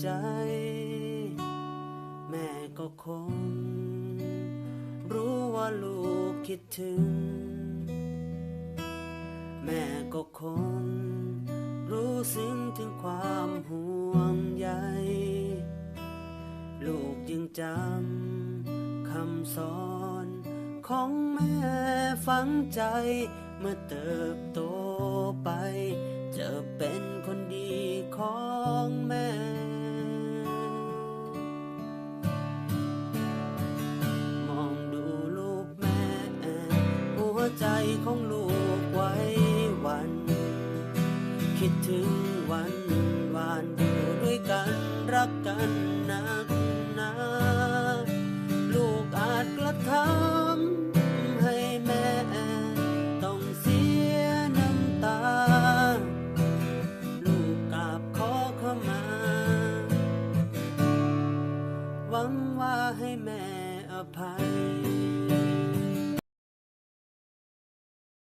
ใจ แม่ก็คง รู้ว่าลูกคิดถึง แม่ก็คง รู้ซึ้งถึงความห่วงใยลูกยังจำคำสอนของแม่ฝังใจเมื่อเติบโตไป จะเป็นคนดีของแม่ ใจของลูกไว้วัน คิดถึงวันวานอยู่ด้วยกันรักกันนักหนาลูกอาจกระทำให้แม่ต้องเสียน้ำตา ลูกกราบขอเข้ามา หวังว่าให้แม่อภัย